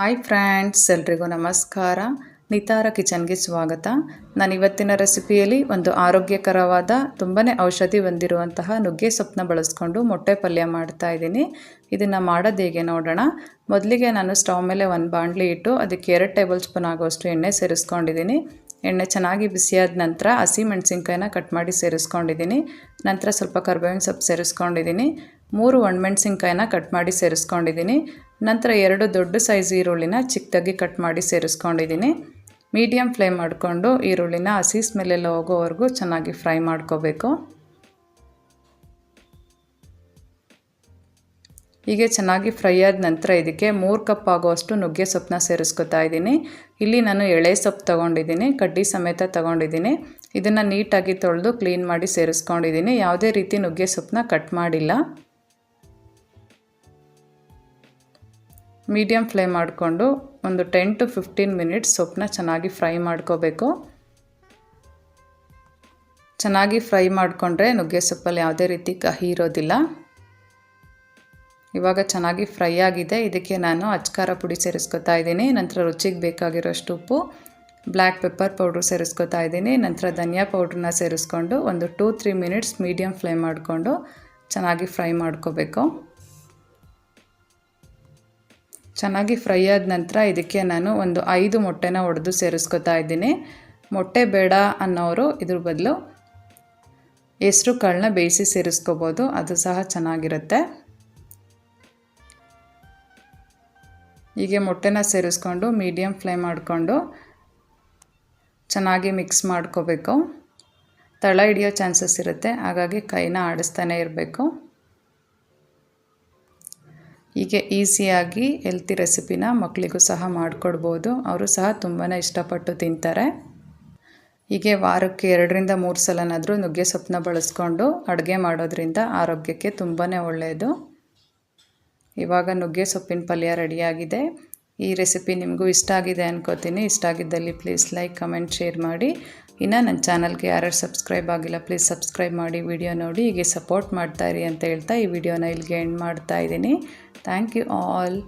Hi friends ಎಲ್ರಿಗೂ ನಮಸ್ಕಾರ. ನಿತಾರ ಕಿಚನ್ಗೆ ಸ್ವಾಗತ. ನಾನು ಇವತ್ತಿನ ರೆಸಿಪಿಯಲ್ಲಿ ಒಂದು ಆರೋಗ್ಯಕರವಾದ ತುಂಬಾ ಔಷಧಿ ಹೊಂದಿರುವಂತಹ ನುಗ್ಗೆ ಸೊಪ್ಪನ್ನ ಬಳಸ್ಕೊಂಡು ಮೊಟ್ಟೆ ಪಲ್ಯ ಮಾಡ್ತಾ ಇದ್ದೀನಿ. ಇದನ್ನು ಮಾಡೋದು ಹೇಗೆ ನೋಡೋಣ. ಮೊದಲಿಗೆ ನಾನು ಸ್ಟವ್ ಮೇಲೆ ಒಂದು ಬಾಂಡ್ಲಿ ಇಟ್ಟು ಅದಕ್ಕೆ ಎರಡು ಟೇಬಲ್ ಸ್ಪೂನ್ ಆಗೋಷ್ಟು ಎಣ್ಣೆ ಸೇರಿಸ್ಕೊಂಡಿದ್ದೀನಿ. ಎಣ್ಣೆ ಚೆನ್ನಾಗಿ ಬಿಸಿಯಾದ ನಂತರ ಹಸಿ ಮೆಣಸಿನ್ಕಾಯಿನ ಕಟ್ ಮಾಡಿ ಸೇರಿಸ್ಕೊಂಡಿದ್ದೀನಿ. ನಂತರ ಸ್ವಲ್ಪ ಕರ್ಬೇವಿನ ಸೊಪ್ಪು ಸೇರಿಸ್ಕೊಂಡಿದ್ದೀನಿ. ಮೂರು ಒಣಮೆಣ್ಸಿನ್ಕಾಯಿನ ಕಟ್ ಮಾಡಿ ಸೇರಿಸ್ಕೊಂಡಿದ್ದೀನಿ. ನಂತರ ಎರಡು ದೊಡ್ಡ ಸೈಜ್ ಈರುಳ್ಳಿನ ಚಿಕ್ಕದಾಗಿ ಕಟ್ ಮಾಡಿ ಸೇರಿಸ್ಕೊಂಡಿದ್ದೀನಿ. ಮೀಡಿಯಮ್ ಫ್ಲೇಮ್ ಮಾಡಿಕೊಂಡು ಈರುಳ್ಳಿನ ಹಸಿ ಸ್ಮೆಲ್ಲೆಲ್ಲ ಹೋಗೋವರೆಗೂ ಚೆನ್ನಾಗಿ ಫ್ರೈ ಮಾಡ್ಕೋಬೇಕು. ಹೀಗೆ ಚೆನ್ನಾಗಿ ಫ್ರೈ ಆದ ನಂತರ ಇದಕ್ಕೆ ಮೂರು ಕಪ್ ಆಗುವಷ್ಟು ನುಗ್ಗೆ ಸೊಪ್ಪನ್ನ ಸೇರಿಸ್ಕೊತಾ ಇದ್ದೀನಿ. ಇಲ್ಲಿ ನಾನು ಎಳೆ ಸೊಪ್ಪು ತೊಗೊಂಡಿದ್ದೀನಿ, ಕಡ್ಡಿ ಸಮೇತ ತೊಗೊಂಡಿದ್ದೀನಿ. ಇದನ್ನು ನೀಟಾಗಿ ತೊಳೆದು ಕ್ಲೀನ್ ಮಾಡಿ ಸೇರಿಸ್ಕೊಂಡಿದ್ದೀನಿ. ಯಾವುದೇ ರೀತಿ ನುಗ್ಗೆ ಸೊಪ್ಪನ್ನ ಕಟ್ ಮಾಡಿಲ್ಲ. ಮೀಡಿಯಮ್ ಫ್ಲೇಮ್ ಮಾಡಿಕೊಂಡು ಒಂದು ಟೆನ್ ಟು ಫಿಫ್ಟೀನ್ ಮಿನಿಟ್ಸ್ ಸೊಪ್ಪನ್ನ ಚೆನ್ನಾಗಿ ಫ್ರೈ ಮಾಡ್ಕೋಬೇಕು. ಚೆನ್ನಾಗಿ ಫ್ರೈ ಮಾಡಿಕೊಂಡ್ರೆ ನುಗ್ಗೆ ಸೊಪ್ಪಲ್ಲಿ ಯಾವುದೇ ರೀತಿ ಕಹಿ ಇರೋದಿಲ್ಲ. ಇವಾಗ ಚೆನ್ನಾಗಿ ಫ್ರೈ ಆಗಿದೆ. ಇದಕ್ಕೆ ನಾನು ಅಚ್ಕಾರ ಪುಡಿ ಸೇರಿಸ್ಕೊತಾ ಇದ್ದೀನಿ. ನಂತರ ರುಚಿಗೆ ಬೇಕಾಗಿರೋಷ್ಟು ಉಪ್ಪು, ಬ್ಲ್ಯಾಕ್ ಪೆಪ್ಪರ್ ಪೌಡ್ರ್ ಸೇರಿಸ್ಕೊತಾ ಇದ್ದೀನಿ. ನಂತರ ಧನಿಯಾ ಪೌಡ್ರನ್ನ ಸೇರಿಸ್ಕೊಂಡು ಒಂದು two three minutes medium flame ಮಾಡಿಕೊಂಡು ಚೆನ್ನಾಗಿ ಫ್ರೈ ಮಾಡ್ಕೋಬೇಕು. ಚೆನ್ನಾಗಿ ಫ್ರೈ ಆದ ನಂತರ ಇದಕ್ಕೆ ನಾನು ಒಂದು ಐದು ಮೊಟ್ಟೆನ ಒಡೆದು ಸೇರಿಸ್ಕೊತಾ ಇದ್ದೀನಿ. ಮೊಟ್ಟೆ ಬೇಡ ಅನ್ನೋರು ಇದ್ರ ಬದಲು ಹೆಸರು ಕಾಳನ್ನ ಬೇಯಿಸಿ ಸೇರಿಸ್ಕೋಬೋದು, ಅದು ಸಹ ಚೆನ್ನಾಗಿರುತ್ತೆ. ಹೀಗೆ ಮೊಟ್ಟೆನ ಸೇರಿಸ್ಕೊಂಡು ಮೀಡಿಯಮ್ ಫ್ಲೇಮ್ ಮಾಡಿಕೊಂಡು ಚೆನ್ನಾಗಿ ಮಿಕ್ಸ್ ಮಾಡ್ಕೋಬೇಕು. ತಳ ಹಿಡಿಯೋ ಚಾನ್ಸಸ್ ಇರುತ್ತೆ, ಹಾಗಾಗಿ ಕೈನ ಆಡಿಸ್ತಾನೆ ಇರಬೇಕು. ಹೀಗೆ ಈಸಿಯಾಗಿ ಹೆಲ್ತಿ ರೆಸಿಪಿನ ಮಕ್ಕಳಿಗೂ ಸಹ ಮಾಡಿಕೊಡ್ಬೋದು. ಅವರು ಸಹ ತುಂಬಾ ಇಷ್ಟಪಟ್ಟು ತಿಂತಾರೆ. ಹೀಗೆ ವಾರಕ್ಕೆ ಎರಡರಿಂದ ಮೂರು ಸಲನಾದರೂ ನುಗ್ಗೆ ಸೊಪ್ಪನ್ನ ಬಳಸ್ಕೊಂಡು ಅಡುಗೆ ಮಾಡೋದ್ರಿಂದ ಆರೋಗ್ಯಕ್ಕೆ ತುಂಬಾ ಒಳ್ಳೆಯದು ಇವಾಗ ನುಗ್ಗೆ ಸೊಪ್ಪಿನ ಪಲ್ಯ ರೆಡಿಯಾಗಿದೆ. ಈ ರೆಸಿಪಿ ನಿಮಗೂ ಇಷ್ಟ ಆಗಿದೆ ಅನ್ಕೋತೀನಿ. ಇಷ್ಟ ಆಗಿದ್ದಲ್ಲಿ ಪ್ಲೀಸ್ ಲೈಕ್ ಕಮೆಂಟ್ ಶೇರ್ ಮಾಡಿ. ಇನ್ನು ನನ್ನ ಚಾನಲ್ಗೆ ಯಾರ್ಯಾರು ಸಬ್ಸ್ಕ್ರೈಬ್ ಆಗಿಲ್ಲ ಪ್ಲೀಸ್ ಸಬ್ಸ್ಕ್ರೈಬ್ ಮಾಡಿ ವಿಡಿಯೋ ನೋಡಿ, ಹೀಗೆ ಸಪೋರ್ಟ್ ಮಾಡ್ತಾಯಿರಿ ಅಂತ ಹೇಳ್ತಾ ಈ ವಿಡಿಯೋನ ಇಲ್ಲಿಗೆ ಎಂಡ್ ಮಾಡ್ತಾ ಇದ್ದೀನಿ. Thank you all